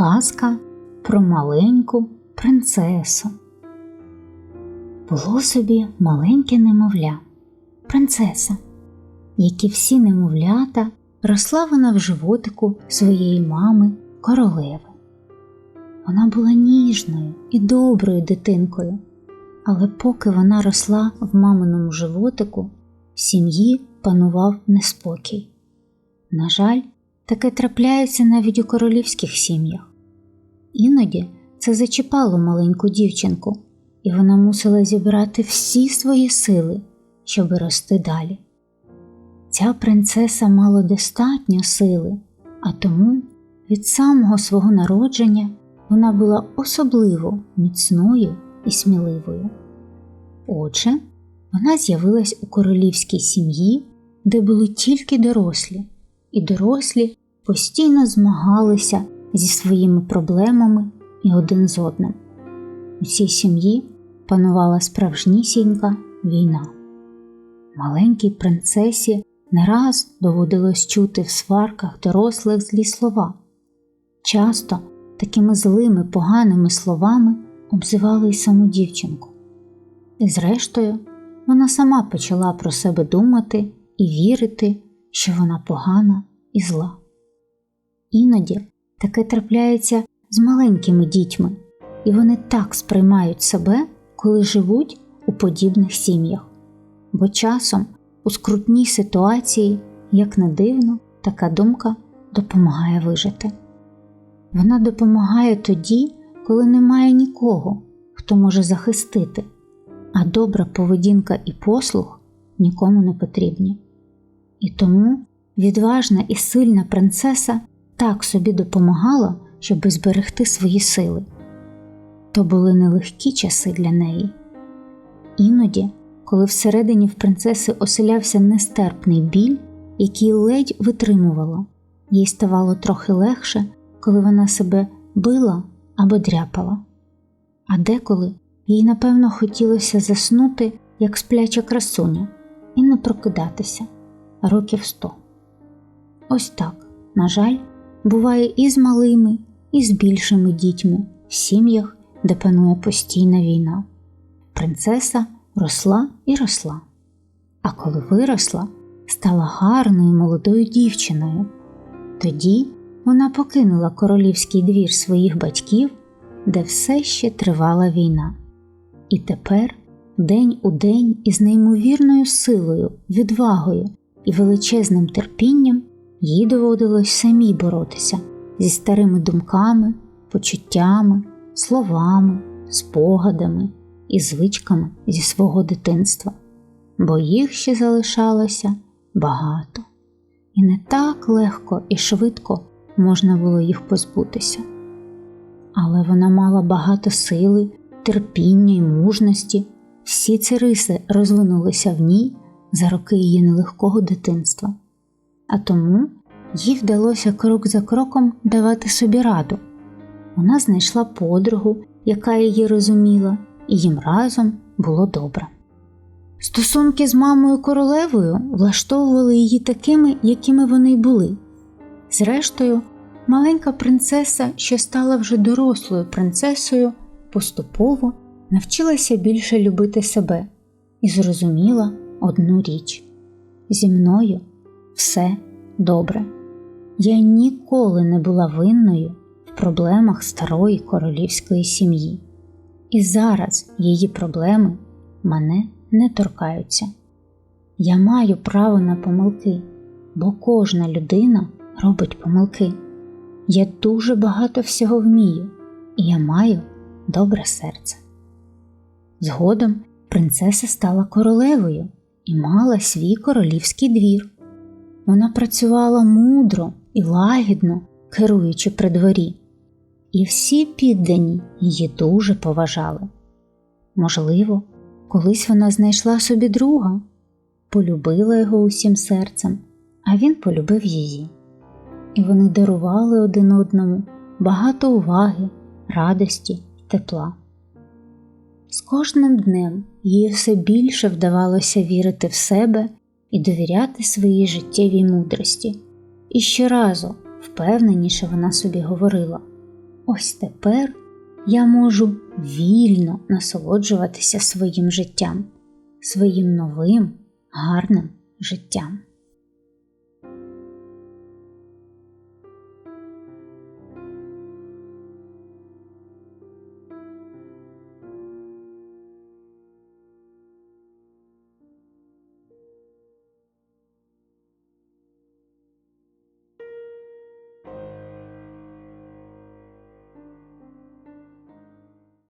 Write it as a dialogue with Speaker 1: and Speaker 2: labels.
Speaker 1: Казка про маленьку принцесу. Було собі маленьке немовля, принцеса, як і всі немовлята, росла вона в животику своєї мами королеви. Вона була ніжною і доброю дитинкою, але поки вона росла в маминому животику, в сім'ї панував неспокій. На жаль, таке трапляється навіть у королівських сім'ях. Іноді це зачіпало маленьку дівчинку, і вона мусила зібрати всі свої сили, щоби рости далі. Ця принцеса мала достатньо сили, а тому від самого свого народження вона була особливо міцною і сміливою. Отже, вона з'явилась у королівській сім'ї, де були тільки дорослі, і дорослі постійно змагалися зі своїми проблемами і один з одним. У цій сім'ї панувала справжнісінька війна. Маленькій принцесі не раз доводилось чути в сварках дорослих злі слова. Часто такими злими, поганими словами обзивали й саму дівчинку. І, зрештою, вона сама почала про себе думати і вірити, що вона погана і зла. Іноді таке трапляється з маленькими дітьми, і вони так сприймають себе, коли живуть у подібних сім'ях, бо часом у скрутній ситуації, як не дивно, така думка допомагає вижити. Вона допомагає тоді, коли немає нікого, хто може захистити, а добра поведінка і послух нікому не потрібні. І тому відважна і сильна принцеса так собі допомагала, щоб зберегти свої сили. То були нелегкі часи для неї. Іноді, коли всередині в принцеси оселявся нестерпний біль, який ледь витримувала, їй ставало трохи легше, коли вона себе била або дряпала. А деколи їй, напевно, хотілося заснути, як спляча красуня, і не прокидатися років сто. Ось так, на жаль, буває і з малими, і з більшими дітьми в сім'ях, де панує постійна війна. Принцеса росла і росла, а коли виросла, стала гарною молодою дівчиною. Тоді вона покинула королівський двір своїх батьків, де все ще тривала війна. І тепер, день у день, із неймовірною силою, відвагою і величезним терпінням їй доводилось самій боротися зі старими думками, почуттями, словами, спогадами і звичками зі свого дитинства, бо їх ще залишалося багато, і не так легко і швидко можна було їх позбутися. Але вона мала багато сили, терпіння і мужності, всі ці риси розвинулися в ній за роки її нелегкого дитинства а тому їй вдалося крок за кроком давати собі раду. Вона знайшла подругу, яка її розуміла, і їм разом було добре. Стосунки з мамою королевою влаштовували її такими, якими вони й були. Зрештою, маленька принцеса, що стала вже дорослою принцесою, поступово навчилася більше любити себе і зрозуміла одну річ зі мною все добре. Я ніколи не була винною в проблемах старої королівської сім'ї, і зараз її проблеми мене не торкаються. Я маю право на помилки, бо кожна людина робить помилки. Я дуже багато всього вмію, і я маю добре серце. Згодом принцеса стала королевою і мала свій королівський двір. Вона працювала мудро і лагідно, керуючи при дворі, і всі піддані її дуже поважали. Можливо, колись вона знайшла собі друга, полюбила його усім серцем, а він полюбив її. І вони дарували один одному багато уваги, радості тепла. З кожним днем їй все більше вдавалося вірити в себе і довіряти своїй життєвій мудрості. І щоразу впевненіше вона собі говорила ось тепер я можу вільно насолоджуватися своїм життям, своїм новим гарним життям.